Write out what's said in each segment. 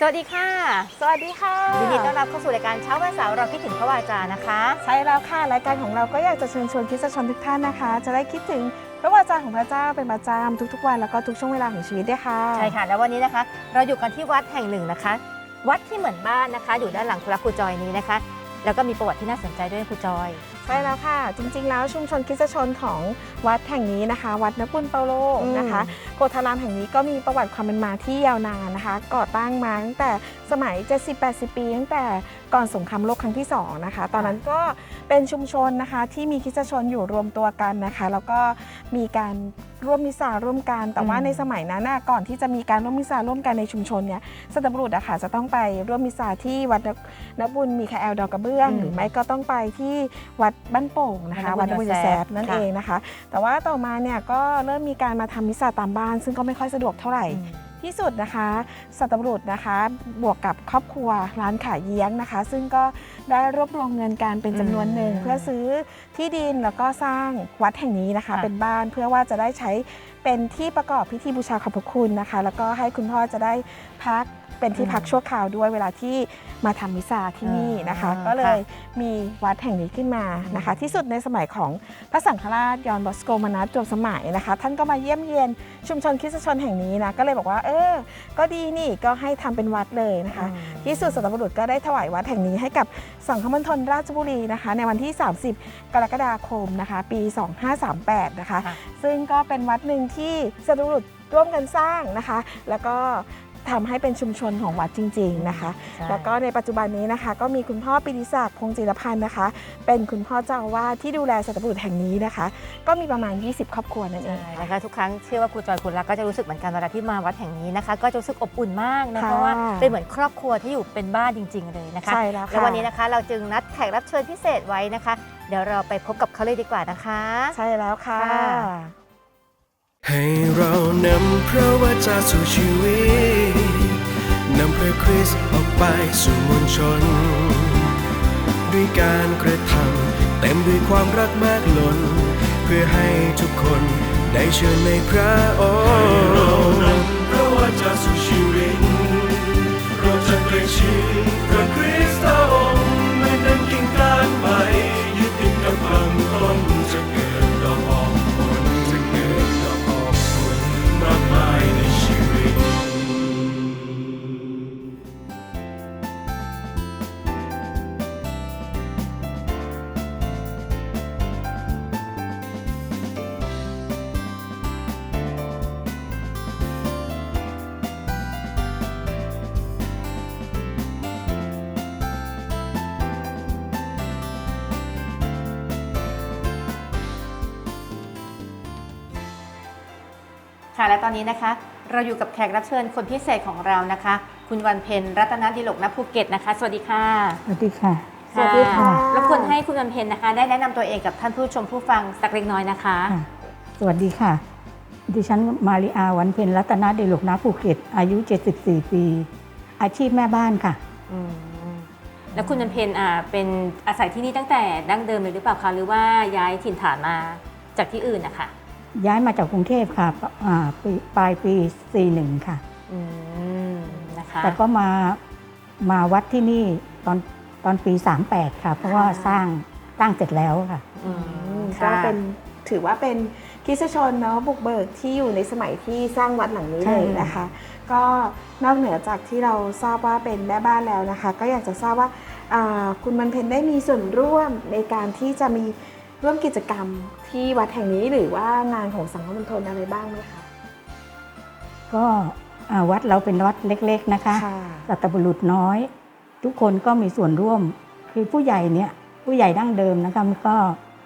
สวัสดีค่ะ สวัสดีค่ะยินดีต้อนรับเข้าสู่รายการเช้าวันเสาร์เราคิดถึงพระวาจานะคะ ใช่แล้วค่ะรายการของเราก็อยากจะเชิญชวนคริสตชนทุกท่านนะคะ จะได้คิดถึงพระวาจาของพระเจ้าเป็นประจำทุกๆวันแล้วก็ทุกช่วงเวลาของชีวิตด้วยค่ะใช่ค่ะแล้ววันนี้นะคะ เราอยู่กันที่วัดแห่งหนึ่งนะคะ วัดที่เหมือนบ้านนะคะ อยู่ด้านหลังคุณรักครูจอยนี้นะคะ แล้วก็มีประวัติที่น่าสนใจด้วยครูจอย ใช่แล้วค่ะ จริงๆ แล้วชุมชนคริสตชนของวัดแห่งนี้นะคะ วัดนปุนเปาโลอืมนะคะโพธารามแห่งนี้ก็มีประวัติความเป็นมาที่ยาวนานนะคะ ก่อตั้งมาตั้งแต่สมัย 70-80 ปีตั้งแต่ก่อนสงครามโลกครั้งที่สองนะคะ ตอนนั้นก็เป็นชุมชนนะคะที่มีคริสตชนอยู่รวมตัวกันนะคะ แล้วก็มีการร่วมมิสซาร่วมกัน แต่ว่าอืมในสมัยนั้นน่ะก่อนที่จะมีการร่วมมิสซาร่วมกันในชุมชนเนี่ยสัตบุรุษอะค่ะจะต้องไปร่วมมิสซาที่วัดนบุญมีคาแอลดอกกระเบื้องอืมหรือไม่ก็ต้องไปที่วัดบ้านโป่งนะคะวัวัดดนนบุบุญญยยแซแซฟฟนั่นค่ะเองนะคะ แต่ว่าต่อมาเนี่ยก็เริ่มมีการมาทำมิสซาตามบ้าน ซึ่งก็ไม่ค่อยสะดวกเท่าไหร่ที่สุดนะคะสัตบุรุษนะคะบวกกับครอบครัวร้านขายเยี้ยงนะคะ ซึ่งก็ได้รวบรวมเงินการเป็นจำนวนหนึ่งอืมเพื่อซื้อที่ดินแล้วก็สร้างวัดแห่งนี้นะคะค่ะเป็นบ้านเพื่อว่าจะได้ใช้เป็นที่ประกอบพิธีบูชาขอบพระคุณนะคะ แล้วก็ให้คุณพ่อจะได้พัก เป็นที่พักชั่วคราวด้วยเวลาที่มาทำมิสซาที่นี่นะคะ อ่าก็เลยมีวัดแห่งนี้ขึ้นมานะคะ ที่สุดในสมัยของพระสังฆราชยอนบอสโกมานัสจวบสมัยนะคะ ท่านก็มาเยี่ยมเยียนชุมชนคริสตชนแห่งนี้นะก็เลยบอกว่า เออ ก็ดีนี่ก็ให้ทำเป็นวัดเลยนะคะอืมที่สุดสัตบุรุษก็ได้ถวายวัดแห่งนี้ให้กับสังฆมณฑลราชบุรีนะคะ ในวันที่ 30 กรกฎาคมนะคะ ปี 2538 นะคะ ค่ะ ซึ่งก็เป็นวัดหนึ่งที่สัตบุรุษร่วมกันสร้างนะคะ แล้วก็ ทำให้เป็นชุมชนของวัดจริง ๆนะคะ ใช่ แล้วก็ในปัจจุบันนี้นะคะ ก็มีคุณพ่อปิติศักดิ์พงศ์จิรพันธ์นะคะ เป็นคุณพ่อเจ้าอาวาสที่ดูแลสัตบุรุษแห่งนี้นะคะ ก็มีประมาณ 20 ครอบครัวนั่นเอใช่งนะคะทุกครั้งเชื่อว่าครูจอยคุณรักก็จะรู้สึกเหมือนกันเวลาที่มาวัดแห่งนี้นะคะ ก็จะรู้สึกอบอุ่นมากนะค่ะ เพราะว่าเป็นเหมือนครอบครัวที่อยู่เป็นบ้านจริง ๆ เลยนะคะ ใช่แล้วค่ะแล้ววันนี้นะคะเราจึงนัดแขกรับเชิญพิเศษไว้นะคะ เดี๋ยวเราไปพบกับเขาเลยดีกว่านะคะ ใช่แล้วค่ะ ค่ะ ให้เรานำพระวจาสู่ชีวิต นำพระคริสต์ออกไปสู่มวลชน ด้วยการกระทำเต็มด้วยความรักมากล้น เพื่อให้ทุกคนได้เชื่อในพระองค์เรานำพระวจาสู่ชีวิต เราจะใกล้ชิดพระคริสต์องค์ไม่นั้นกิ่งก้านใบยึดติดกับลำต้น และตอนนี้นะคะ เราอยู่กับแขกรับเชิญคนพิเศษของเรานะคะ คุณวันเพ็ญรัตนดิลกณภูเก็ตนะคะ สวัสดีค่ะ สวัสดีค่ะ สวัสดีค่ะรบกวนให้คุณวันเพ็ญนะคะ ได้แนะนำตัวเองกับท่านผู้ชมผู้ฟังสักเล็กน้อยนะคะค่ะสวัสดีค่ะ ดิฉันมาริอาวันเพ็ญรัตนเดลกนาภูเก็ต อายุ 74 ปี อาชีพแม่บ้านค่ะอืมแล้วคุณวันเพ็ญอ่าเป็นอาศัยที่นี่ตั้งแต่ดั้งเดิมเลยหรือเปล่าคะหรือว่าย้ายถิ่นฐานมาจากที่อื่นนะคะ ย้ายมาจากกรุงเทพค่ะอ่าปีปลายปี 41 ค่ะ อืมนะคะแต่ก็มามาวัดที่นี่ตอนตอนปี 38 ค่ะ เพราะว่าสร้างสร้างเสร็จแล้วค่ะ อืมก็ค่ะ เป็นถือว่าเป็นคริสตชนเนาะบุกเบิกที่อยู่ในสมัยที่สร้างวัดหลังนี้ใช่ เลยนะคะ ก็นอกเหนือจากที่เราทราบว่าเป็นแม่บ้านแล้วนะคะ ก็อยากจะทราบว่าอ่าคุณมันเพนได้มีส่วนร่วมในการที่จะมี ร่วมกิจกรรมที่วัดแห่งนี้หรือว่างานของสังคมมณฑลอะไรบ้างไหมคะ ก็อ่าวัดเราเป็นวัดเล็กๆนะคะค่ะสัตบุรุษน้อย ทุกคนก็มีส่วนร่วม คือผู้ใหญ่เนี่ยผู้ใหญ่ดั้งเดิมนะคะมันก็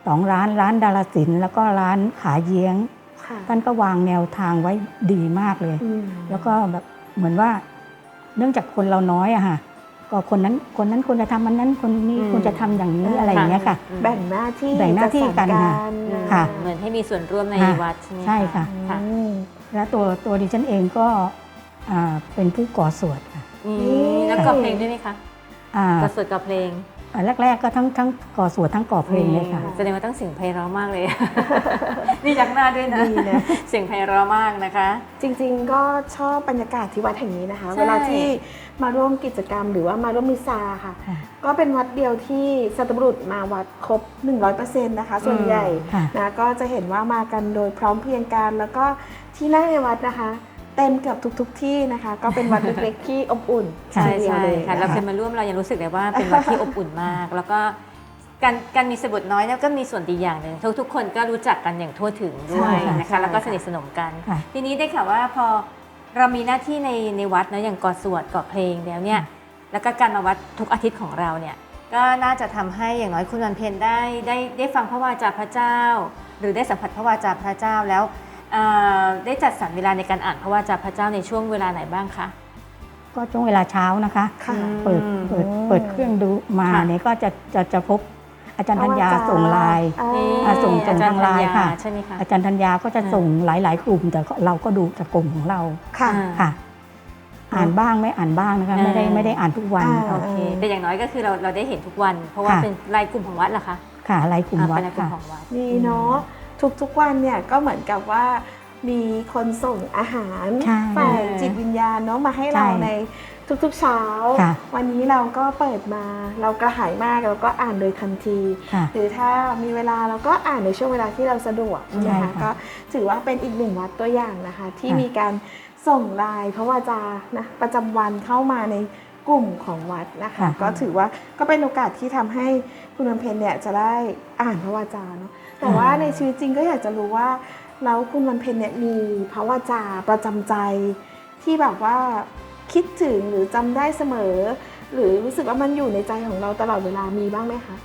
สองร้านร้านดาราศิลป์แล้วก็ร้านขาเยี้ยงค่ะท่านก็วางแนวทางไว้ดีมากเลยอืมแล้วก็แบบเหมือนว่าเนื่องจากคนเราน้อยอะค่ะ ก็คนนั้นคนนั้นควรจะทำอันนั้นคนนี้อืมควรจะทำอย่างนี้อะไรอย่างเงี้ยค่ะอืมแบ่งหน้าที่แบ่งหน้าที่กันจัดสรรค่ะการค่ะ เหมือนให้มีส่วนร่วมในค่ะวัดใช่ไหมใช่ค่ะค่ะอืมแล้วตัวตัวดิฉันเองก็อ่าเป็นผู้ก่อสวดค่ะอืมแล้วก็เพลงด้วยไหมคะอ่าก็สวดกับเพลงอ่า แรก ๆ ก็ทั้งทั้งก่อสวดทั้งก่อเพลงเลยค่ะ แสดงว่าต้องเสียงไพเราะมากเลย นี่ยักหน้าด้วยนะดีนะ เสียงไพเราะมากนะคะ จริงๆ ก็ชอบบรรยากาศที่วัดแห่งนี้นะคะ ใช่ เวลาที่มาร่วมกิจกรรมหรือว่ามาร่วมมิซาค่ะ ค่ะ ก็เป็นวัดเดียวที่สัตบุรุษมาวัดครบ 100%นะคะ ส่วนใหญ่ค่ะ นะก็จะเห็นว่ามากันโดยพร้อมเพรียงกันแล้วก็ที่นั่งในวัดนะคะ เต็มเกือบทุกๆที่นะคะ ก็เป็นวัดเล็กๆที่อบอุ่นใช่ทีเดียวใช่เลยค่ะนเราเคยมาร่วมเรายังรู้สึกเลยว่าเป็นวัดที่อบอุ่นมาก แล้วก็การการมีสบุตรน้อยเนี่ยก็มีส่วนดีอย่างหนึ่งทุกทุกๆคนก็รู้จักกันอย่างทั่วถึงด้วยใช่ค่ะนะคะแล้วก็สนิทสนมกันค่ะทีนี้ได้ข่าวว่าพอเรามีหน้าที่ในในวัดนะอย่างก่อสวดก่อเพลงแล้วเนี่ยแล้วก็การมาวัดทุกอาทิตย์ของเราเนี่ยก็น่าจะทำให้อย่างน้อยคุณวันเพ็ญได้ได้ได้ฟังพระวาจาพระเจ้า หรือได้สัมผัสพระวาจาพระเจ้าแล้วเอ่อ ได้จัดสรรเวลาในการอ่านพระวาจาพระเจ้าในช่วงเวลาไหนบ้างคะ ก็ช่วงเวลาเช้านะคะค่ะเปิดเปิดเปิดเครื่องดูมาค่ะเนี่ยก็จะจะจะพบอาจารย์ธัญญาส่งไลน์อ่านี่อ่าส่งส่งอาจารย์ทางไลน์ธัญญค่ะใช่ไหมคะอาจารย์ธัญญาก็จะอ่าส่งหลาย ๆ กลุ่ม แต่เราก็ดูจากกลุ่มของเราค่ะอ่าค่ะ อ่านบ้างไม่อ่านบ้างนะคะไม่ได้อ่าไม่ได้อ่านทุกวันอ่าค่ะโอเคแต่อย่างน้อยก็คือเราเราได้เห็นทุกวัน เพราะว่าค่ะเป็นรายกลุ่มของวัดเหรอคะค่ะรายกลุ่มอ่าวัเป็ดนรายกลุ่มค่ะของวัดดีเนาะ ทุกๆวันเนี่ยก็เหมือนกับว่ามีคนส่งอาหารใช่ฝ่ายจิตวิญญาณเนาะมาให้เราใช่ในทุกๆเช้าค่ะวันนี้เราก็เปิดมา เรากระหายมากเราก็อ่านโดยทันทีค่ะหรือถ้ามีเวลาเราก็อ่านในช่วงเวลาที่เราสะดวกใช่นะคะค่ะก็ถือว่าเป็นอีกหนึ่งวัดตัวอย่างนะคะ ที่ค่ะมีการส่งไลน์พระวาจานะประจำวันเข้ามาใน กลุ่มของวัดนะคะค่ะก็ถือว่าก็เป็นโอกาสที่ทำให้คุณวันเพ็ญเนี่ยจะได้อ่านพระวาจาเนาะแต่ว่าในชีวิตจริงก็อยากจะรู้ว่าแล้วคุณวันเพ็ญเนี่ยมีพระวาจาประจำใจที่แบบว่าคิดถึงหรือจำได้เสมอ หรือรู้สึกว่ามันอยู่ในใจของเราตลอดเวลามีบ้างไหมคะ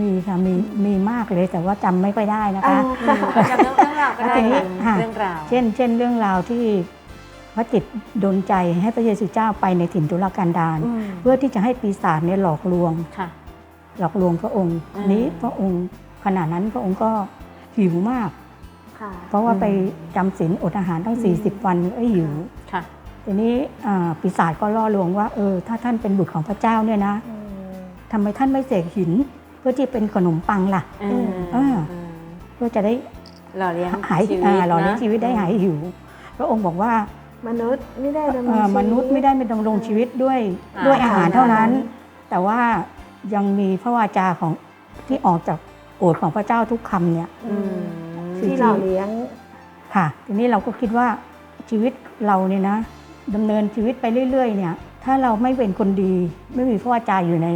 มีค่ะมีมีมากเลยแต่ว่าจำไม่ค่อยได้นะคะอ่าจำเรื่องเรื่องราวก็ได้แล้วทีนี้ค่ะค่ะเรื่องราว เช่น เช่นเรื่องราวที่ พระจิตดลใจให้พระเยซูเจ้าไปในถิ่นทุรกันดารอืมเพื่อที่จะให้ปีศาจเนี่ยหลอกลวงค่ะหลอกลวงพระองค์อืมนี้พระองค์ขณะนั้นพระองค์ก็หิวมากค่ะเพราะว่าไปจำศีลอดอาหารตั้งอืม40 วันเอ้ยหิวค่ะทีนี้อ่าปีศาจก็ล่อลวงว่าเออถ้าท่านเป็นบุตรของพระเจ้าเนี่ยนะอืมทำไมท่านไม่เสกหิน เพื่อที่เป็นขนมปังล่ะอืมอ่าอืมเพื่อจะได้หล่อเลี้ยงหายชีวิตอ่าหล่อเลี้ยงนะชีวิตได้หายหิว พระองค์บอกว่า มนุษย์ไม่ได้ดำรงเอ่อชีวิต มนุษย์ไม่ได้เป็นดำรงชีวิตด้วยอ่า ด้วยอาหารเท่านั้นอาหารแต่ว่ายังมีพระวาจาของที่ออกจากโอษฐ์ของพระเจ้าทุกคำเนี่ย อืมที่หล่อเลี้ยง ค่ะ ทีนี้เราก็คิดว่าชีวิตเราเนี่ยนะดำเนินชีวิตไปเรื่อย ๆ เนี่ย ถ้าเราไม่เป็นคนดี ไม่มีพระวาจาอยู่ใน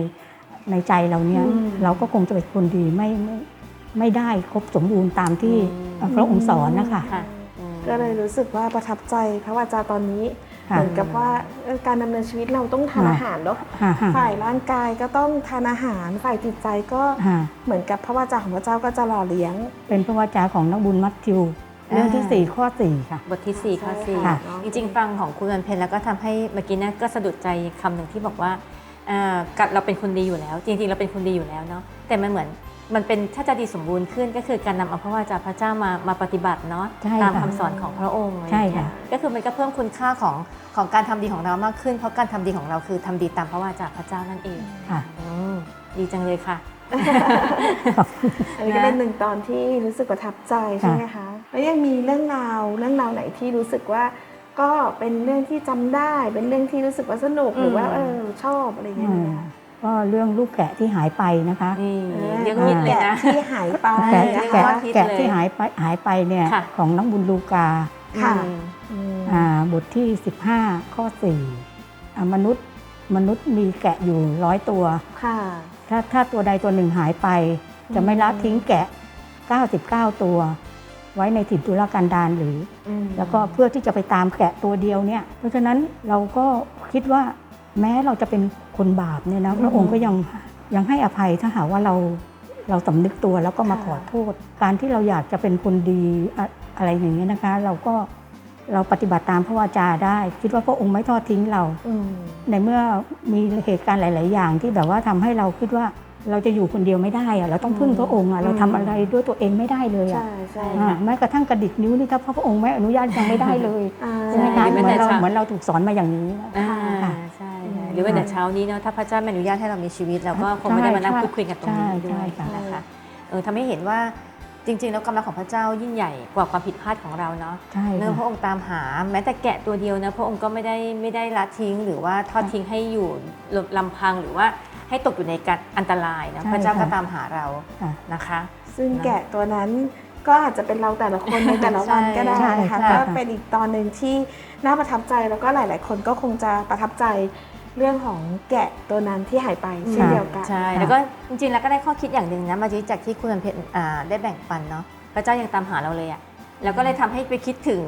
ในใจเราเนี่ย อืม เราก็คงจะเป็นคนดีไม่ไม่ไม่ได้ครบสมบูรณ์ตามที่อืมพระองค์สอนนะคะ ค่ะอืม ก็เลยรู้สึกว่าประทับใจพระวาจาตอนนี้ค่ะเหมือนกับว่าเออการดำเนินชีวิตเราต้องทานค่ะอาหารเนาะค่ะค่ะฝ่ายร่างกายก็ต้องทานอาหารฝ่ายจิตใจก็ค่ะเหมือนกับพระวาจาของพระเจ้าก็จะหล่อเลี้ยง เป็นพระวาจาของนักบุญมัทธิวเรื่องที่ 4 ข้อ 4 ค่ะ บทที่ 4 ข้อใช่ค่ะ4จริงๆ ฟังของคุณวันเพ็ญแล้วก็ทำให้เมื่อกี้เนะก็สะดุดใจคำหนึ่งที่บอกว่าเอ่อกับเราเป็นคนดีอยู่แล้ว จริงๆ เราเป็นคนดีอยู่แล้วเนาะแต่มันเหมือน มันเป็นถ้าจะดีสมบูรณ์ขึ้นก็คือการนำเอาพระวาจาพระเจ้ามามาปฏิบัติเนาะใช่ตามค่ะคำสอนของพระองค์อะไรใช่อย่างเงี้ยค่ะ ก็คือมันก็เพิ่มคุณค่าของของการทำดีของเรามากขึ้น เพราะการทำดีของเราคือทำดีตามพระวาจาพระเจ้านั่นเองค่ะ อืมดีจังเลยค่ะ อันนี้ก็เป็นหนึ่งตอนที่รู้สึกประทับใจใช่ไหมคะ แล้วยังมีเรื่องราวเรื่องราวไหนที่รู้สึกว่า ก็เป็นเรื่องที่จำได้ เป็นเรื่องที่รู้สึกว่าสนุกหรือว่าอืม เออชอบอะไรอย่างเงี้ยไหมคะ ก็เรื่องลูกแกะที่หายไปนะคะนี่เออเรื่องมิดเลยนะแกที่หายไปแกะเรื่องแกะยอดฮิตแกะเลยที่หายไปหายไปเนี่ยค่ะของนักบุญลูกาค่ะอืมอืมอ่าบทที่ 15 ข้อ4อ่ามนุษย์มนุษย์มีแกะอยู่ร้อยตัวค่ะถ้าถ้าตัวใดตัวหนึ่งหายไป จะไม่ละทิ้งแกะ 99 ตัว ไว้ในถิ่นทุรกันดารหรือ แล้วก็เพื่อที่จะไปตามแกะตัวเดียวเนี่ย เพราะฉะนั้นเราก็คิดว่า แม้เราจะเป็นคนบาปเนี่ยนะพระองค์ก็ยังยังให้อภัยถ้าหากว่าเราเราสำนึกตัวแล้วก็มาค่ะขอโทษ การที่เราอยากจะเป็นคนดีอะอะไรอย่างเงี้ยนะคะ เราก็เราปฏิบัติตามพระวาจาได้ คิดว่าพระองค์ไม่ทอดทิ้งเราอืมในเมื่อมีเหตุการณ์หลาย ๆ อย่างที่แบบว่าทำให้เราคิดว่าเราจะอยู่คนเดียวไม่ได้อะเราต้องพึ่งพระองค์อะเราทำอะไรด้วยตัวเองไม่ได้เลยอะใช่ใช่อ่าแม้กระทั่งกระดิกนิ้วนี่ถ้าพระองค์ไม่อนุญาตยังไม่ได้เลยอ่าใช่ไหมคะใช่เหมือนเราใช่เหมือนเราถูกสอนมาอย่างนี้ หรือว่าแต่เช้านี้เนาะถ้าพระเจ้าไม่อนุญาตให้เรามีชีวิตเราก็คงไม่ได้มานั่งพูดคุยกันตรงนี้ด้วยใช่ใช่นะคะเออทำให้เห็นว่าจริง ๆ แล้วกำลังของพระเจ้ายิ่งใหญ่กว่าความผิดพลาดของเราเนาะใช่เนื่องพค่ะระองค์ตามหาแม้แต่แกะตัวเดียวนะพระองค์ก็ไม่ได้ไม่ได้ละทิ้ง หรือว่าทอดทิ้งให้อยู่ลำพังหรือว่าให้ตกอยู่ในการอันตรายนะใช่พระเจ้าก็ค่ะตามหาเราค่ะนะคะ ซึ่งแกะตัวนั้นก็อาจจะเป็นเราแต่ละคนในแต่ละวันก็ได้ใช่นะคะใช่ก็ค่ะเป็นอีกตอนหนึ่งที่น่าประทับใจแล้วก็หลาย ๆ คนก็คงจะประทับใจ เรื่องของแกะตัวนั้นที่หายไปเช่นเดียวกัน ใช่ แล้วก็จริงๆแล้วก็ได้ข้อคิดอย่างหนึ่งนะมาจากที่คุณเพชรอ่าได้แบ่งปันเนาะพระเจ้ายังตามหาเราเลยอะแล้วก็เลยทำให้ไปคิดถึง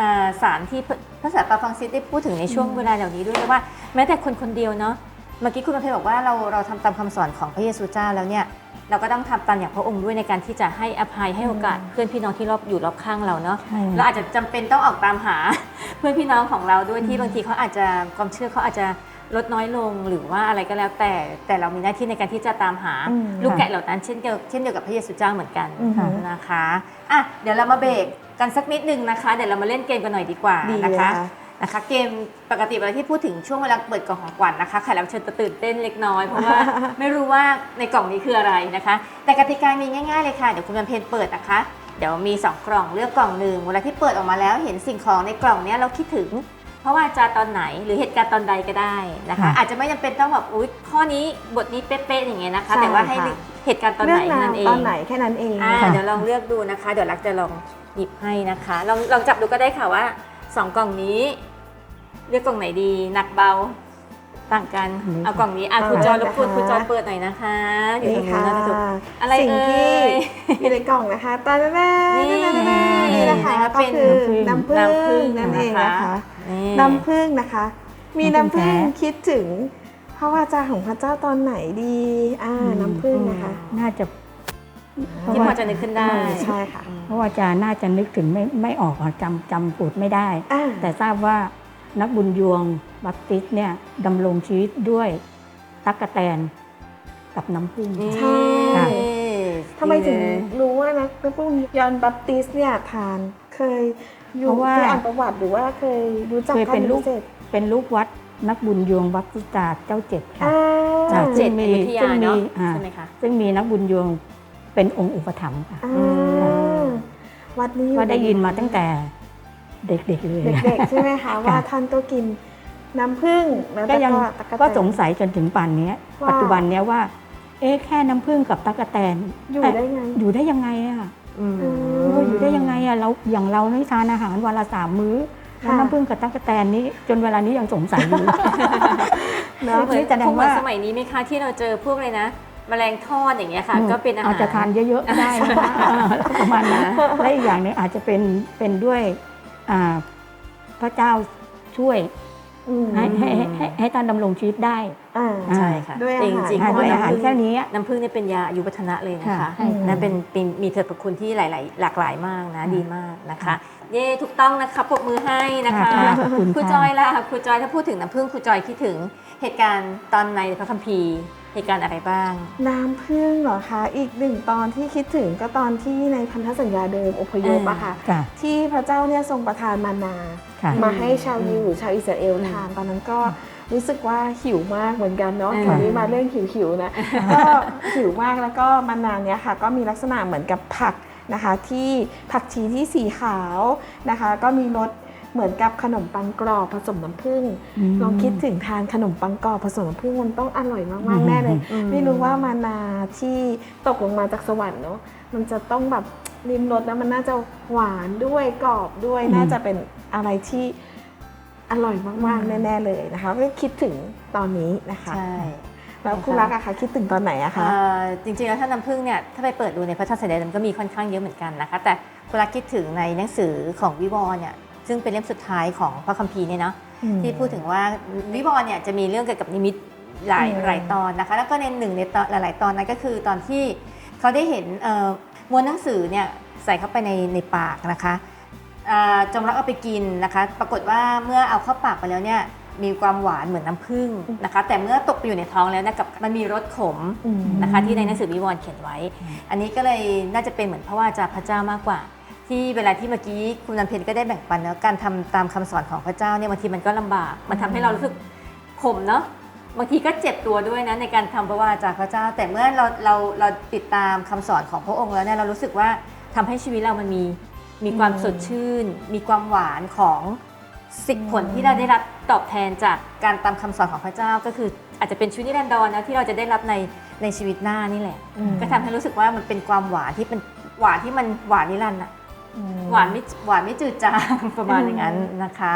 อ่าสารที่พระพระสัตปาฟังซิสได้พูดถึงในช่วงเวลาเหล่านี้ด้วยว่า แม้แต่คนคนเดียวเนาะเมื่อกี้คุณเพชรบอกว่าเราเราทำตามคำสอนของพระเยซูเจ้าแล้วเนี่ยเราก็ต้องทำตามอย่างพระองค์ด้วยในการที่จะให้อภัยให้โอกาสเพื่อนพี่น้องที่รอบอยู่รอบข้างเราเนาะใช่เราอาจจะจำเป็นต้องออกตามหา เพื่อนพี่น้องของเราด้วยที่บางทีเขาอาจจะความเชื่อเขาอาจจะ ลดน้อยลงหรือว่าอะไรก็แล้วแต่ แต่เรามีหน้าที่ในการที่จะตามหาอืม ลูกแกะเหล่านั้นเช่นเดียวเช่นเดียวกับพระเยซูเจ้าเหมือนกันอือฮึนะคะอะเดี๋ยวเรามาเบรกกันสักนิดนึงนะคะ เดี๋ยวเรามาเล่นเกมกันหน่อยดีกว่าดีนะเลยคะ ค่ะ นะคะ เกมปกติเวลาที่พูดถึงช่วงเวลาเปิดกล่องของขวัญนะคะแขกรับเชิญจะตื่นเต้นเล็กน้อยเพราะว่า ไม่รู้ว่าในกล่องนี้คืออะไรนะคะ แต่กติกามีง่ายๆเลยค่ะเดี๋ยวคุณบันเพนเปิดนะคะ เดี๋ยวมี 2 กล่องเลือกกล่องหนึ่งเวลาที่เปิดออกมาแล้วเห็นสิ่งของในกล่องเนี้ยเราคิดถึง เพราะว่าจะตอนไหนหรือเหตุการณ์ตอนใดก็ได้นะคะ ค่ะอาจจะไม่จำเป็นต้องแบบอุ๊ยข้อนี้บทนี้เป๊ะๆอย่างเงี้ยนะคะ ใช่แต่ว่าให้ค่ะนึกเหตุการณ์ตอนเรื่ไหนองนั่รานวเองตอนไหนแค่นั้นเองอ่านะคะเดี๋ยวลองเลือกดูนะคะ เดี๋ยวรักจะลองหยิบให้นะคะลองลองจับดูก็ได้ค่ะว่าสองกล่องนี้ เลือกกล่องไหนดีหนักเบา ต่างกันอันนี้เอากล่องนี้อะคุณจอยรบกวนนะคะคุณจอยเปิดหน่อยนะคะ อยู่นี่ตรงนู้ค่ะนนะจ๊ะอะไรสิ่งเอ่ยที่อยู่ในกล่องนะคะตาแน่ๆนี่นี่แน่ๆนี่นะคะนะคะก็เป็นคือน้ำผึ้น้ำผึ้งงนั่นเองนะคะนะคะนี่น้ำผึ้งนะคะ มีน้ำน้ำผึ้ผึ้งงแท้คิดถึงพระวาจาของพระเจ้าตอนไหนดีอ่าน้ำผึ้งนะคะ น่าจะเพราะที่พอว่าจะนึกขึ้นได้ใช่ค่ะเพราะว่าอาจารย์น่าจะนึกถึงไม่ไม่ออกอะจำจำสูตรไม่ได้อ่าแต่ทราบว่า นักบุญยวงบัพติสต์เนี่ยดำรงชีวิตด้วยตั๊กแตนกับน้ำผึ้งใช่ค่ะ ทำไมถึงรู้ว่านะน้ำผึ้งยอนบัพติสเนี่ยทานเคยอยู่เพราะว่า เคยอ่านประวัติหรือว่าเคยรู้จักเคยกัเป็นนลูกพิเศษเป็นลูกวัดนักบุญยวงบัพติสตาเจ้าเจ็ดค่ะ อ่าจ้ะเจ็ดซึ่องมียุธยาซึ่งมีเนาะอ่า ใช่ไหมคะ ซึ่งมีนักบุญยวงเป็นองค์อุปถัมภ์ค่ะอ่าวัดนี้อยู่ก็ได้ยินมาตั้งแต่ เด็กๆเลยเด็กๆใช่ไหมคะว่าท่านก็กินน้ำผึ้งแล้วก็ยังตะกั่วก็แตนสงสัยจนถึงป่านเนี้ยว่าปัจจุบันเนี้ยว่า เอ๊ะแค่น้ำผึ้งกับตั๊กแตนอยู่ได้ไงอยู่ได้ยังไงอะอืมอืมเอออยู่ได้ยังไงอะเราอย่างเราไม่ทานอาหารวันละสามมื้อแล้วค่ะน้ำผึ้งกับตั๊กแตนนี้จนเวลานี้ยังสงสัยอยู่เนาะเหมือนนี่แสดงคงเหมือนว่าสมัยนี้ไหมคะที่เราเจอพวกเลยนะแมลงทอดอย่างเงี้ยค่ะ ก็เป็นอาหารจจะทานเยอะๆก็ได้นะคะเออประมาณนั้นและอีกอย่างหนึงอาจจะเป็นเป็นด้วยอ่า พระเจ้าช่วยอืมให้ให้ให้ให้ให้ท่านดำรงชีวิตได้ อ่าใช่ค่ะด้วยอาหาร จริงๆอ่าเพด้วยราะอาหารน้ำผึ้งแค่นี้ น้ำผึ้งเนี่ยเป็นยาอายุวัฒนะเลยนะคะค่ะใช่ค่ะนั่นเป็นเป็นมีเถิดประคุณที่หลาย ๆ หลากหลายมากนะดีมากนะคะ เย่ถูกต้องนะคะปรบมือให้นะคะ ค่ะขอบคุณครูค่ะจอยล่ะครูจอยถ้าพูดถึงน้ำผึ้งครูจอยคิดถึงเหตุการณ์ตอนในพระคัมภีร์ เหตุการณ์อะไรบ้าง น้ำผึ้งเหรอคะ อีกหนึ่งตอนที่คิดถึงก็ตอนที่ในพันธสัญญาเดิมอพยพอะค่ะ ค่ะ ที่พระเจ้าเนี่ยทรงประทานมานา ค่ะ มาให้ชาวยิวหรือชาวอิสราเอลทานตอนนั้นก็รู้สึกว่าหิวมากเหมือนกันเนาะอืมตอนนี้มาเรื่องหิวๆนะก็หิวมากแล้วก็มานานเนี้ยค่ะ ก็มีลักษณะเหมือนกับผักนะคะ ที่ผักชีที่สีขาวนะคะ ก็มีรส เหมือนกับขนมปังกรอบผสมน้ำผึ้งอืมลองคิดถึงทานขนมปังกรอบผสมน้ำผึ้งมันต้องอร่อยมากอืมๆแน่เลยอืมไม่รู้ว่ามานาที่ตกลงมาจากสวรรค์เนาะมันจะต้องแบบริมรสแล้วมันน่าจะหวานด้วยกรอบด้วยน่าจะเป็นอะไรที่อร่อยมากๆแน่ๆเลยนะคะก็คิดถึงตอนนี้นะคะใช่แล้วคุณรักอะคะคิดถึงตอนไหนอะคะเอ่อจริงๆแล้วถ้าน้ำผึ้งเนี่ยถ้าไปเปิดดูในพระธรรมสัญญามันก็มีค่อนข้างเยอะเหมือนกันนะคะ แต่คุณรักคิดถึงในหนังสือของวิวรณ์เนี่ย ซึ่งเป็นเล่มสุดท้ายของพระคัมภีร์เนี่ยเนาะอืมที่พูดถึงว่าวิวรณ์เนี่ยจะมีเรื่องเกี่ยวกับนิมิตหลายอืมหลายตอนนะคะ แล้วก็ในหนึ่งในตอนหลาย ๆ ตอนนั้นก็คือตอนที่เขาได้เห็นเอ่อมวลหนังสือเนี่ยใส่เข้าไปในในปากนะคะอ่าจงรักเอาไปกินนะคะ ปรากฏว่าเมื่อเอาเข้าปากไปแล้วเนี่ยมีความหวานเหมือนน้ำผึ้งนะคะ แต่เมื่อตกไปอยู่ในท้องแล้วเนะกับมันมีรสขมอืมนะคะ ที่ในหนังสือวิวรณ์เขียนไว้ อันนี้ก็เลยน่าจะเป็นเหมือนพระวาจาพระเจ้ามากกว่า ที่เวลาที่เมื่อกี้คุณนันเพนก็ได้แบ่งปันเนาะการทำตามคำสอนของพระเจ้าเนี่ยบางทีมันก็ลำบาก มันทำให้เรารู้สึกขมเนาะบางทีก็เจ็บตัวด้วยนะในการทำพระวาจาพระเจ้า แต่เมื่อเราเราเราติดตามคำสอนของพระองค์แล้วเนี่ยเรารู้สึกว่าทำให้ชีวิตเรามันมีมีความอืมสดชื่น มีความหวานของสิ่งผลที่เราได้รับตอบแทนจากการตามคำสอนของพระเจ้า ก็คืออาจจะเป็นชีวิตนิรันดรนะที่เราจะได้รับในในชีวิตหน้านี่แหละอืมก็ทำให้รู้สึกว่ามันเป็นความหวานที่เป็นหวานที่มันหวานนิรันดร์อะอืม หวานไม่หวานไม่จืดจางประมาณอย่างนั้นนะคะ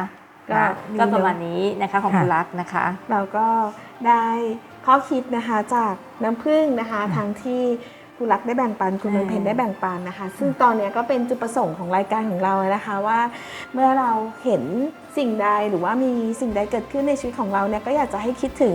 ก็นะดีก็ประมาณนี้นะคะของค่ะคุณรักนะคะ เราก็ได้ข้อคิดนะคะจากน้ำผึ้งนะคะทางที่คุณรักได้แบ่งปันคุณอืมวันเพ็ญได้แบ่งปันนะคะ ซึ่งตอนเนี้ยก็เป็นจุดประสงค์ของรายการของเรานะคะว่า เมื่อเราเห็นสิ่งใดหรือว่ามีสิ่งใดเกิดขึ้นในชีวิตของเราเนี่ยก็อยากจะให้คิดถึง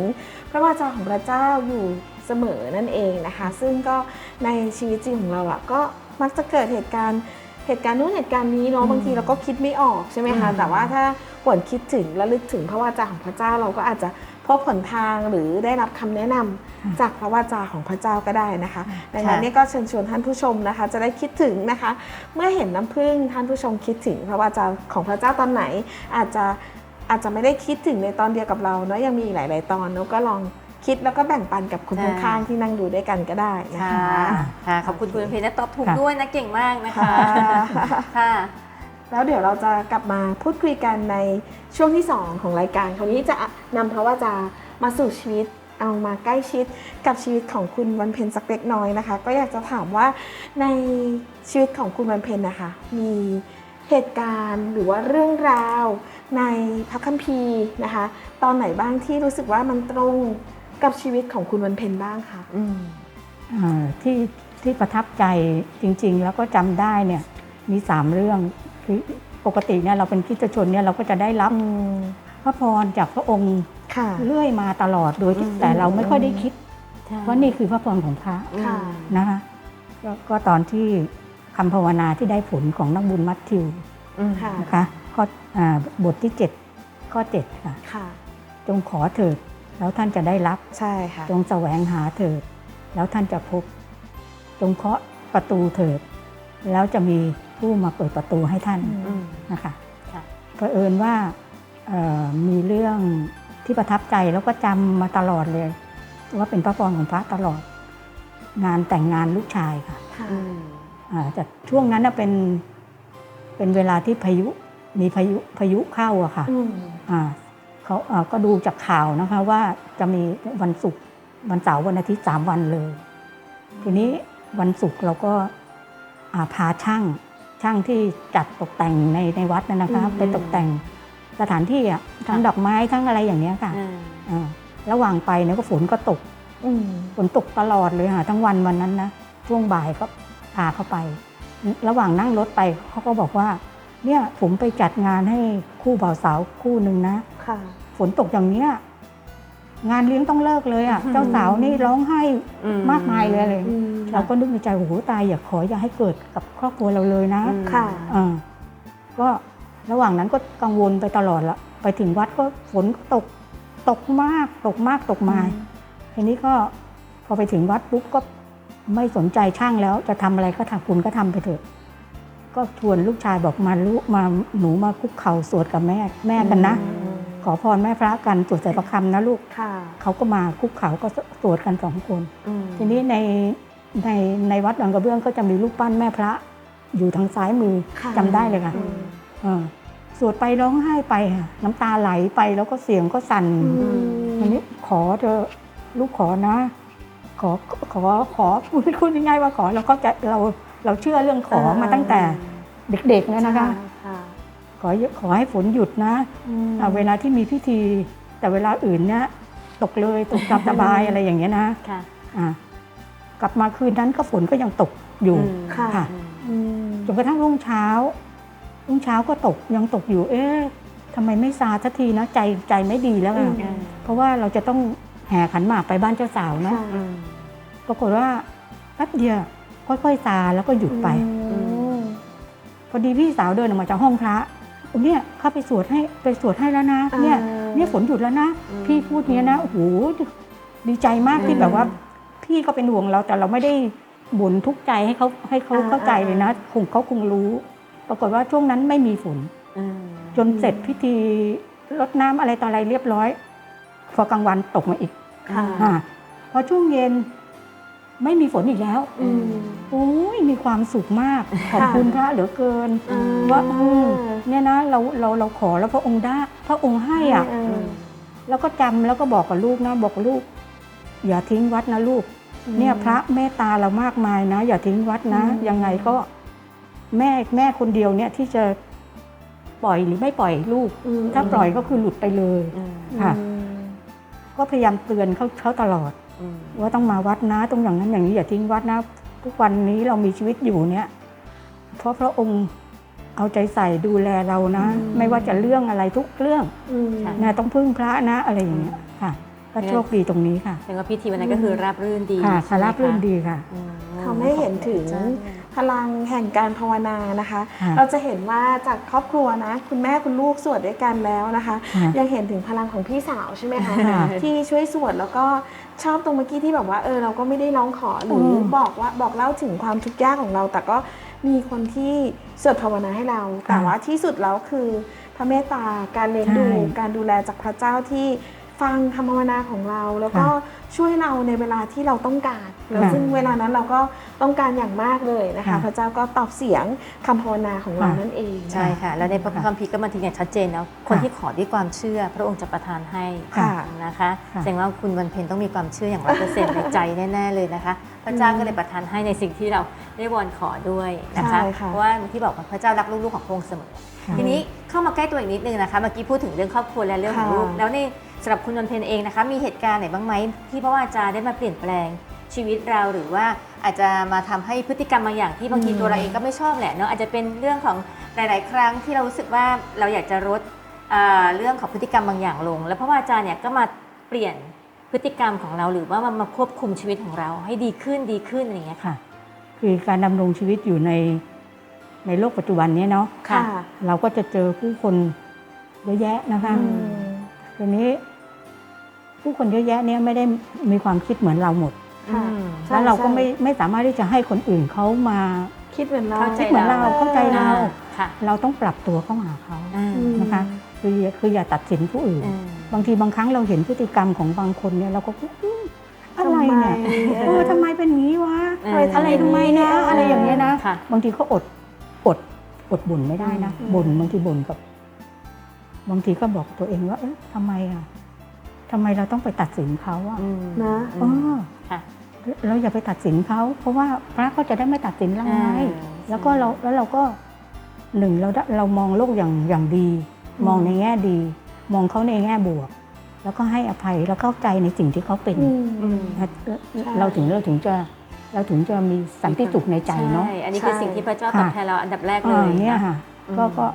พระวาจาของพระเจ้าอยู่เสมอนั่นเองนะคะ ซึ่งก็ในชีวิตจริงของเราอะก็มักจะเกิดเหตุการณ์ เหตุการณ์นู้นเหตุการณ์นี้เนาะบางทีเราก็คิดไม่ออกใช่ไหมคะอืมแต่ว่าถ้าหวนคิดถึงและลึกถึงพระวาจาของพระเจ้าเราก็อาจจะพบผลทางหรือได้รับคำแนะนำจากพระวาจาของพระเจ้าก็ได้นะคะดังนั้นเนี่ยก็เชิญชวนท่านผู้ชมนะคะ จะได้คิดถึงนะคะ เมื่อเห็นน้ำผึ้งท่านผู้ชมคิดถึงพระวาจาของพระเจ้าตอนไหน อาจจะอาจจะไม่ได้คิดถึงในตอนเดียวกับเราเนาะยังมีอีกหลาย ๆ ตอนเนาะก็ลอง คิดแล้วก็แบ่งปันกับคนใช่ข้างๆที่นั่งดูด้วยกันก็ได้นะค่ะคะค่ะขอบคุณคุณเพญนะตอบถูกค่ะด้วยนะเก่งมากนะคะค่ะค่ะแล้วเดี๋ยวเราจะกลับมาพูดคุยกันในช่วงที่ 2 ของรายการคราวนี้จะนำพระวาจามาสู่ชีวิตเอามาใกล้ชิดกับชีวิตของคุณวันเพ็ญสักเล็กน้อยนะคะ ก็อยากจะถามว่าในชีวิตของคุณวันเพ็ญนะคะ มีเหตุการณ์หรือว่าเรื่องราวในพระคัมภีร์นะคะ ตอนไหนบ้างที่รู้สึกว่ามันตรง กับชีวิตของคุณวันเพ็ญบ้างคะอืมอ่าที่ที่ประทับใจจริง ๆ แล้วก็จำได้เนี่ยมีสามเรื่องคือปกติเนี่ยเราเป็นคริสตชนเนี่ยเราก็จะได้รับพระพรจากพระองค์ค่ะเรื่อยมาตลอดโดยที่อืมแต่เราไม่ค่อยได้คิดใช่ว่านี่คือพระพรของพระค่ะนะคะก็ก็ตอนที่คำภาวนาที่ได้ผลของนักบุญมัทธิวอืมค่ะนะคะข้ออ่าบทที่ 7 ข้อ 7 ค่ะค่ะจงขอเถิด แล้วท่านจะได้รับใช่ค่ะจงแสวงหาเถิด แล้วท่านจะพบ จงเคาะประตูเถิด แล้วจะมีผู้มาเปิดประตูให้ท่านอืมนะคะค่ะเผอิญว่าเอ่อมีเรื่องที่ประทับใจแล้วก็จำมาตลอดเลย ว่าเป็นพระพรของพระตลอด งานแต่งงานลูกชายค่ะค่ะอืมอ่าแต่ช่วงนั้นน่ะเป็นเป็นเวลาที่พายุมีพายุพายุเข้าอะค่ะอืมอ่า เขาอ่าก็ดูจากข่าวนะคะว่าจะมีวันศุกร์วันเสาร์วันอาทิตย์สามวันเลย ทีนี้วันศุกร์เราก็อ่าพาช่างช่างที่จัดตกแต่งในในวัดนะนะคะอืมไปตกแต่งสถานที่อะทั้งดอกไม้ทั้งอะไรอย่างเนี้ยค่ะอืมอ่าระหว่างไปเนี่ยก็ฝนก็ตกอืมฝนตกตลอดเลยค่ะทั้งวันวันนั้นนะช่วงบ่ายก็พาเขาไป ระหว่างนั่งรถไปเขาก็บอกว่า เนี่ยผมไปจัดงานให้คู่บ่าวสาวคู่หนึ่งนะ ค่ะ ฝนตกอย่างเนี้ยงานเลี้ยงต้องเลิกเลยอะอืมเจ้าสาวนี่ร้องไห้อืมากมายเลยเลย อืม เราก็นึกในใจโอ้โหตายอย่าขออย่าให้เกิดกับครอบครัวเราเลยนะ อืม ค่ะ อ่าก็ระหว่างนั้นก็กังวลไปตลอดละไปถึงวัดก็ฝนตกตกมากตกมากตกมา ทีนี้ก็พอไปถึงวัดปุ๊บก็ไม่สนใจช่างแล้ว จะทำอะไรก็ทำคุณก็ทำไปเถอะ ก็ชวนลูกชายบอกมาลูกมาหนูมาคุกเข่าสวดกับแม่แม่กันนะอืมขอพรแม่พระกันสวดใส่ประคำนะลูกค่ะเขาก็มาคุกเข่าก็สวดกันสองคนอืมทีนี้ในในในวัดหลังกระเบื้องก็จะมีรูปปั้นแม่พระ อยู่ทางซ้ายมือค่ะจำได้เลยค่ะอืมเออสวดไปร้องไห้ไปค่ะน้ำตาไหลไปแล้วก็เสียงก็สั่นอืมอันนี้ขอเธอะลูกขอนะ ขอขอขอพูดพูดง่ายๆว่าขอเราก็จะเรา เราเชื่อเรื่องขอมาตั้งแต่เด็กๆแล้วนะคะค่ะขอขอให้ฝนหยุดนะอืมอ่าเวลาที่มีพิธี แต่เวลาอื่นเนี่ยตกเลยตกตามสบายอะไรอย่างเงี้ยนะค่ะอะกลับมาคืนนั้นก็ฝนก็ยังตกอยู่อืมค่ะค่ะอืมจนกระทั่งรุ่งเช้า รุ่งเช้าก็ตกยังตกอยู่ เอ๊ะทำไมไม่ซาสักทีนะใจใจไม่ดีแล้วอือะมเพราะว่าเราจะต้องแห่ขันหมากไปบ้านเจ้าสาวเนาะค่ะอืมปรากฏว่าแป๊บเดียว ค่อยๆซาแล้วก็หยุดไปอืมพอดีพี่สาวเดินออกมาจากห้องพระเนี่ยเข้าไปสวดให้ไปสวดให้แล้วนะ เนี่ยเนี่ยฝนหยุดแล้วนะอืมพี่พูดเนี้ยนะโอ้โหดีใจมากที่แบบว่า พี่ก็เป็นห่วงเราแต่เราไม่ได้บ่นทุกข์ใจให้เขาให้เขาอ่าเข้าใจเลยนะคงเขาคงรู้ ปรากฏว่าช่วงนั้นไม่มีฝนอืมจนเสร็จพิธีรดน้ำอะไรต่ออะไรเรียบร้อยฝพอกลางวันตกมาอีกค่ะอ่าพอช่วงเย็น ไม่มีฝนอีกแล้วอืมโอ้ยมีความสุขมาก ขอบคุณพระเหลือเกินอืมว่าอืมเนี่ยนะเราเราเราขอแล้วพระองค์ได้ พระองค์ให้อะเออแล้วก็จำแล้วก็บอกกับลูกนะบอกกับลูก อย่าทิ้งวัดนะลูก เนี่ยพระเมตตาเรามากมายนะ อย่าทิ้งวัดนะอืม ยังไงก็ แม่แม่คนเดียวเนี่ยที่จะปล่อยหรือไม่ปล่อยลูกอืมถ้าปล่อยก็คือหลุดไปเลย อืมค่ะ อืมก็พยายามเตือนเขาเขาตลอดอืม ว่าต้องมาวัดนะต้องอย่างนั้นอย่างนี้อย่าทิ้งวัดนะทุกวันนี้เรามีชีวิตอยู่เนี่ย เพราะพระองค์เอาใจใส่ดูแลเรานะอืมไม่ว่าจะเรื่องอะไรทุกเรื่องอืมนะต้องพึ่งพระนะอะไรอย่างเงี้ยค่ะก็โชคดีตรงนี้ค่ะแสดงว่าพิธีวันนั้นก็คือราบรื่นดีค่ะใช่ค่ะไหมราบรื่นคะดีค่ะอืมทำให้เห็นถึงใช่พลังแห่งการภาวนานะคะค่ะเราจะเห็นว่าจากครอบครัวนะ คุณแม่คุณลูกสวดด้วยกันแล้วนะคะค่ะยังเห็นถึงพลังของพี่สาวใช่ไหมคะค่ะที่ช่วยสวดแล้วก็ ชอบตรงเมื่อกี้ที่แบบว่าเออเราก็ไม่ได้ร้องขอหรืออมบอกว่าบอกเล่าถึงความทุกข์ยากของเรา แต่ก็มีคนที่สวดภาวนาให้เรา แต่ว่าที่สุดแล้วคือพระเมตตาการเลี้ยงดูใช่การดูแลจากพระเจ้าที่ ฟังคำภาวนาของเรา แล้วก็ค่ะช่วยเราในเวลาที่เราต้องการ แล้วค่ะซึ่งเวลานั้นเราก็ต้องการอย่างมากเลยนะคะค่ะพระเจ้าก็ตอบเสียงคำภาวนาของเราค่ะนั่นเองใช่ค่ะ แล้วในพระค่ะคัมภีร์ก็บันทึกอย่างชัดเจนแล้วคนที่ขอด้วยความเชื่อ พระองค์จะประทานให้ค่ะนะคะค่ะแสดงว่าคุณวันเพ็ญต้องมีความเชื่ออย่างร้อยเปอร์เซ็นต์ในใจแน่ๆเลยนะคะ พระเจ้าก็เลยประทานให้ในสิ่งที่เราได้วอนขอด้วยนะคะใช่ค่ะเพราะว่าที่บอกว่าพระเจ้ารักลูกๆของพระองค์เสมอค่ะทีนี้เข้ามาใกล้ตัวอีกนิดนึงนะคะเมื่อกี้พูดถึงเรื่องครอบครัวและเรื่องของค่ะลูกแล้วใน สำหรับคุณนนท์เพนเองนะคะ มีเหตุการณ์ไหนบ้างไหมที่พระวาจาได้มาเปลี่ยนแปลงชีวิตเราหรือว่าอาจจะมาทำให้พฤติกรรมบางอย่างที่บางทีอืมตัวเราเองก็ไม่ชอบแหละเนาะอาจจะเป็นเรื่องของหลาย ๆ ครั้งที่เรารู้สึกว่าเราอยากจะลดเอ่อเรื่องของพฤติกรรมบางอย่างลง แล้วพระวาจาเนี่ยก็มาเปลี่ยนพฤติกรรมของเราหรือว่ามามาควบคุมชีวิตของเราให้ดีขึ้นดีขึ้นอะไรอย่างเงี้ยค่ะค่ะ คือการดำรงชีวิตอยู่ในในโลกปัจจุบันเนี้เนาะค่ะ เราก็จะเจอผู้คนเยอะแยะนะคะอืมทีนี้ ผู้คนเยอะแยะเนี่ยไม่ได้มีความคิดเหมือนเราหมดค่ะอืมใช่แล้วเราก็ใช่ไม่ไม่สามารถที่จะให้คนอื่นเขามาคิดเหมือนเราเข้าใจคิดเหมือนเราเข้าใจเรา ค่ะ เราต้องปรับตัวเข้าหาเขาอืมอืมนะคะ คืออย่าคืออย่าตัดสินผู้อื่นอืมบางทีบางครั้งเราเห็นพฤติกรรมของบางคนเนี่ยเราก็อืมอะไรเนี่ยทำไมเออทำไมเป็นอย่างนี้วะเอออะไรทำไมนะ อะไรอย่างเงี้ยนะ ค่ะ บางทีก็อดอดอดบ่นไม่ได้นะอืม บ่นบางทีบ่นกับ บางทีก็บอกตัวเองว่า เอ๊ะทำไมอะ ทำไมเราต้องไปตัดสินเขาอะอืมนะเออค่ะ เราอย่าไปตัดสินเขาเพราะว่าพระก็จะได้ไม่ตัดสินเราไงอ่า แล้วก็เราแล้วเราก็หนึ่งเราได้เรามองโลกอย่างอย่างดี มองในแง่ดี มองเขาในแง่บวก แล้วก็ให้อภัยแล้วเข้าใจในสิ่งที่เขาเป็น อืม อืม นะเราถึงเราถึงจะเราถึงจะมีสันติสุขในใจเนาะใช่อันนี้คือใช่ สิ่งที่พระเจ้าค่ะตอบแทนเราอันดับแรกเอเลอยเนี่ยนะค่ะ อืม ก็ก็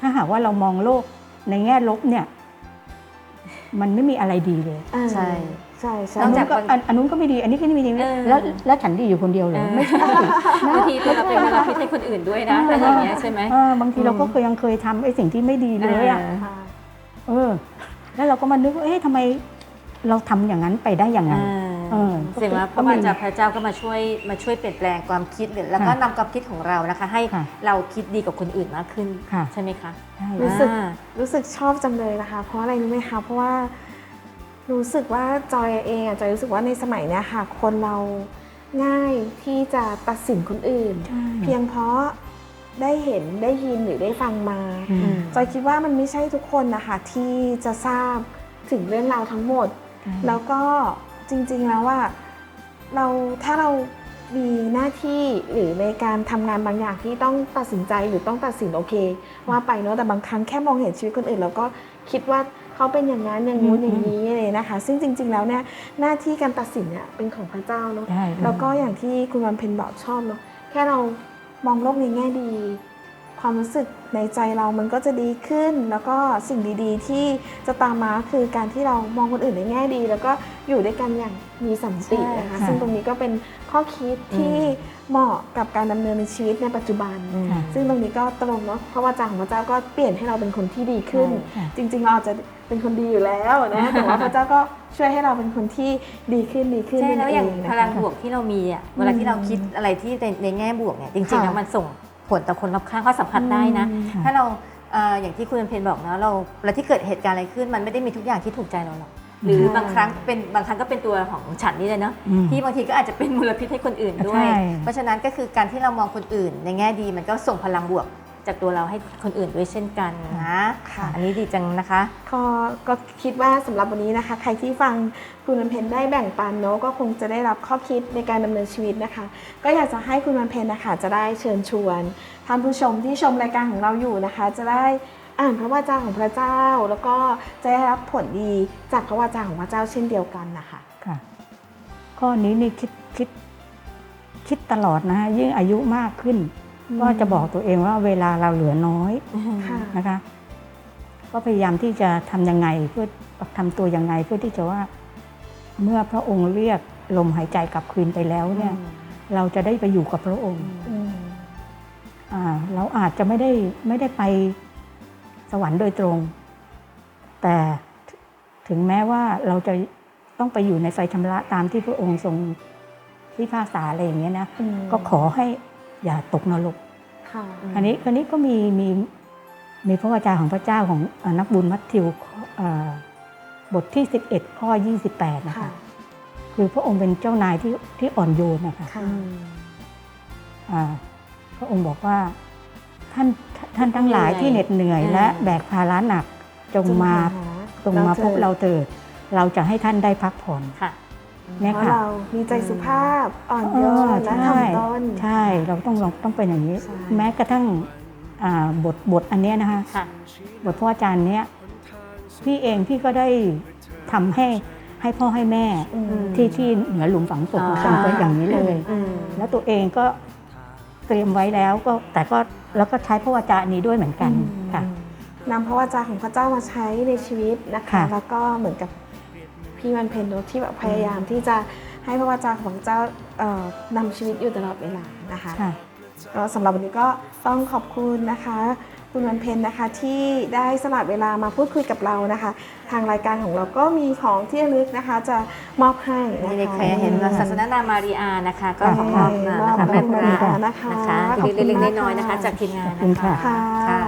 ถ้าหากว่าเรามองโลกในแง่ลบเนี่ย มันไม่มีอะไรดีเลยอ่าใช่ใช่ใช่นอัอนกนู้จากนก็คนอันอันนู้นก็ไม่ดี อันนี้ก็ไม่ดีเออแล้วแล้วฉันดีอยู่คนเดียวเลยเออไม่ใช่นะบางทีตัวเราเป็นมลพิษให้คนอื่นด้วยนะเป็นอย่างเงี้ยใช่ไหมเออบางทีเราก็เคยยังเคยทำไอ้สิ่งที่ไม่ดีเลยอะเออค่ะเออแล้วเราก็มานึกว่าเอ๊ะทำไมเราทำอย่างนั้นไปได้อย่างนั้น เออเสียงว่าพก็ระมีวาจาพระเจ้าก็มาช่วยมาช่วยเปลี่ยนแปลงความคิดหรือแล้วก็ค่ะนำความคิดของเรานะคะ ให้ค่ะเราคิดดีกับคนอื่นมากขึ้นค่ะ ใช่ไหมคะใช่รู้สึก อ่า รู้สึกชอบจังเลยนะคะ เพราะอะไรรู้ไหมคะเพราะว่ารู้สึกว่าจอยเองอะจอยรู้สึกว่าในสมัยเนี้ยค่ะ คนเราง่ายที่จะตัดสินคนอื่นใช่เพียงเพราะได้เห็นได้ยินหรือได้ฟังมา อืม จอยคิดว่ามันไม่ใช่ทุกคนนะคะที่จะทราบถึงเรื่องราวทั้งหมดใช่แล้วก็ จริงๆแล้วว่าเราถ้าเรามีหน้าที่หรือในการทำงานบางอย่างที่ต้องตัดสินใจหรือต้องตัดสินโอเค ว่าไปเนาะแต่บางครั้งแค่มองเห็นชีวิตคนอื่นแล้วก็คิดว่าเขาเป็นอย่างนั้นอย่างนู้นอืมอย่างนี้เลยนะคะ ซึ่งจริง ๆ แล้วเนี่ยหน้าที่การตัดสินเนี่ยเป็นของพระเจ้าเนาะใช่แล้วก็อย่างที่คุณวันเพ็ญบอกชอบเนาะแค่เรามองโลกในแง่ดี ความรู้สึกในใจเรามันก็จะดีขึ้น แล้วก็สิ่งดีๆ ที่จะตามมาคือการที่เรามองคนอื่นในแง่ดี แล้วก็อยู่ด้วยกันอย่างมีสันตินะคะใช่ซึ่งตรงนี้ก็เป็นข้อคิดที่เหมาะกับการดำเนินในชีวิตในปัจจุบันอืมค่ะซึ่งตรงนี้ก็ตรงเนาะเพราะว่าจาของพระเจ้าก็เปลี่ยนให้เราเป็นคนที่ดีขึ้นค่ะจริง ๆ เราอาจจะเป็นคนดีอยู่แล้วนะแต่ว่าพระเจ้าก็ช่วยให้เราเป็นคนที่ดีขึ้นดีขึ้นใช่นั่นแล้วเออย่างงนะพคะลังบวกที่เรามีอะเวลาที่เราคิดอะไรที่ในในแง่บวกเนี่ยจริงๆค่ะแล้วมันส่งผ ลต่อคนรอบข้างเขาสัมผัสได้นะอืมถ้าเราเอ่ออย่างที่คุณเพนบอกเนาะเราเวลาที่เกิดเหตุการณ์อะไรขึ้น มันไม่ได้มีทุกอย่างที่ถูกใจเราหรอกหรือใช่บางครั้งเป็นบางครั้งก็เป็นตัวของฉันนี่เลยเนาะอืมที่บางทีก็อาจจะเป็นมลพิษให้คนอื่นด้วย ใช่ เพราะฉะนั้นก็คือการที่เรามองคนอื่น ในแง่ดีมันก็ส่งพลังบวก จากตัวเราให้คนอื่นด้วยเช่นกันนะค่ะอันนี้ดีจังนะคะก็ก็คิดว่าสำหรับวันนี้นะคะ ใครที่ฟังคุณวันเพ็ญได้แบ่งปันเนาะก็คงจะได้รับข้อคิดในการดำเนินชีวิตนะคะ ก็อยากจะให้คุณวันเพ็ญนะคะจะได้เชิญชวนท่านผู้ชมที่ชมรายการของเราอยู่นะคะ จะได้อ่านพระวจาของพระเจ้า แล้วก็จะได้รับผลดีจากพระวจาของพระเจ้าเช่นเดียวกันนะคะค่ะข้อนี้นี่คิดคิดคิดตลอดนะฮะยิ่งอายุมากขึ้นอืม ก็จะบอกตัวเองว่าเวลาเราเหลือน้อยค่ะนะคะ ก็พยายามที่จะทำยังไงเพื่อทำตัวยังไงเพื่อที่จะว่า เมื่อพระองค์เรียกลมหายใจกลับคืนไปแล้วเนี่ย เราจะได้ไปอยู่กับพระองค์อืมอ่าเราอาจจะไม่ได้ไม่ได้ไปสวรรค์โดยตรง แต่ถึงแม้ว่าเราจะต้องไปอยู่ในไฟชำระตามที่พระองค์ทรงพิพากษาอะไรอย่างเงี้ยนะอืมก็ขอให้ อย่าตกนรกค่ะอันนี้อันนี้ก็มีมีมีพระวจาของพระเจ้าของเอ่อนักบุญมัทธิวเอ่อบทที่ 11 ข้อ 28 นะคะค่ะคือพระองค์เป็นเจ้านายที่ที่อ่อนโยนนะคะค่ะอ่าพระองค์บอกว่าท่านท่านทั้งหลายที่เหน็ดเหนื่อยและแบกภาระหนักจงมาจงมาพบเราเถิด เราจะให้ท่านได้พักผ่อนค่ะ เนี่ยเพราะค่ะเรามีใจสุภาพอ่อนโยนและใช่ถ่อมตนใช่เราต้องลองต้องเป็นอย่างนี้ใช่แม้กระทั่งอ่าบทบทอันเนี้ยนะคะค่ะบทพระอาจารย์เนี้ยพี่เองพี่ก็ได้ทำให้ให้พ่อให้แม่อืมที่ที่เหนือหลุมฝังศพอ่าทำเป็นอย่างนี้เลยอืมแล้วตัวเองก็เตรียมไว้แล้วก็แต่ก็แล้วก็ใช้พระวจานี้ด้วยเหมือนกันอืมค่ะนำพระวจาของพระเจ้ามาใช้ในชีวิตนะคะค่ะแล้วก็เหมือนกับ พี่วันเพ็ญเนอะที่แบบพยายามที่จะให้พระวจาของพระเจ้าเอ่อนำชีวิตอยู่ตลอดเวลานะคะค่ะก็สำหรับวันนี้ก็ต้องขอบคุณนะคะ คุณวันเพ็ญนะคะที่ได้สละเวลามาพูดคุยกับเรานะคะ ทางรายการของเราก็มีของที่ระลึกนะคะ จะมอบให้นะนี่เลยคะใครเห็นศาสนานามารีอานะคะ ก็ขอมอบนะมอบนะคะให้แม่คุณพมาระรีอานะคะนะคะขอบเล็คุณกมากๆน้อยๆนะคะค่ะจากทีมงานขอบคุณนะคะค่ะค่ะค่ะ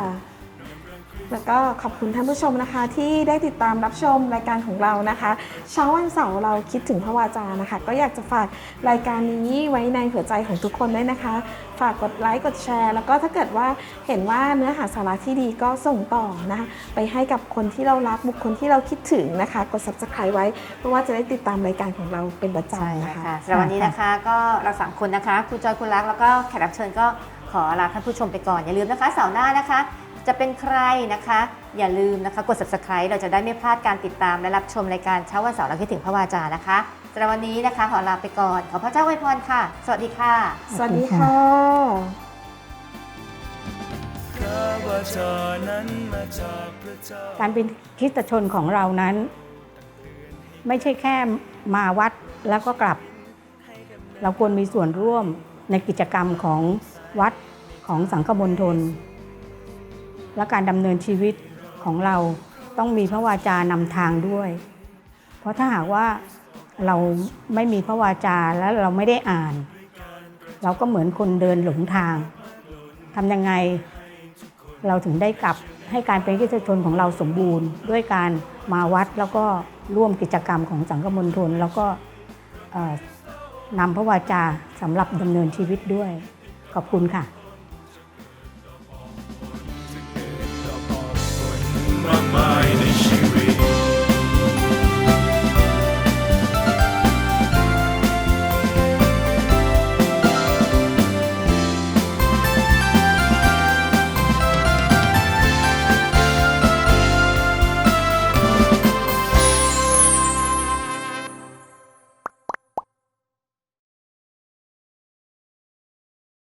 แล้วก็ขอบคุณท่านผู้ชมนะคะ ที่ได้ติดตามรับชมรายการของเรานะคะเช้าวันเสาร์เราคิดถึงพระวาจานะคะ ก็อยากจะฝากรายการนี้ไว้ในหัวใจของทุกคนด้วยนะคะ ฝากกดไลค์กดแชร์ แล้วก็ถ้าเกิดว่าเห็นว่าเนื้อหาสาระที่ดีก็ส่งต่อนะคะไปให้กับคนที่เรารักบุคคลที่เราคิดถึงนะคะ กด subscribe ไว้เพราะว่าจะได้ติดตามรายการของเราเป็นประจำนะคะค่ะสำหรับวันนี้นะคะ ก็เราสามคนนะคะคุณจอยคุณรักแล้วก็แขกรับเชิญก็ขอลาท่านผู้ชมไปก่อนอย่าลืมนะคะเสาร์หน้านะคะ จะเป็นใครนะคะ อย่าลืมนะคะ กด subscribe เราจะได้ไม่พลาดการติดตามและรับชมรายการเช้าวันเสาร์เราคิดถึงพระวาจานะคะสำหรับวันนี้นะคะ ขอลาไปก่อน ขอพระเจ้าอวยพรค่ะ สวัสดีค่ะ สวัสดีค่ะพระวจานั้นมาจากพระเจ้าการเป็นคริสตชนของเรานั้น ไม่ใช่แค่มาวัดแล้วก็กลับ เราควรมีส่วนร่วมในกิจกรรมของวัดของสังฆมณฑล และการดำเนินชีวิตของเราต้องมีพระวาจานำทางด้วย เพราะถ้าหากว่าเราไม่มีพระวาจาแล้วเราไม่ได้อ่าน เราก็เหมือนคนเดินหลงทางทำยังไงเราถึงได้กลับให้การเป็นคริสตชนของเราสมบูรณ์ ด้วยการมาวัดแล้วก็ร่วมกิจกรรมของสังฆมณฑลแล้วก็นำพระวาจาสำหรับดำเนินชีวิตด้วย ขอบคุณค่ะ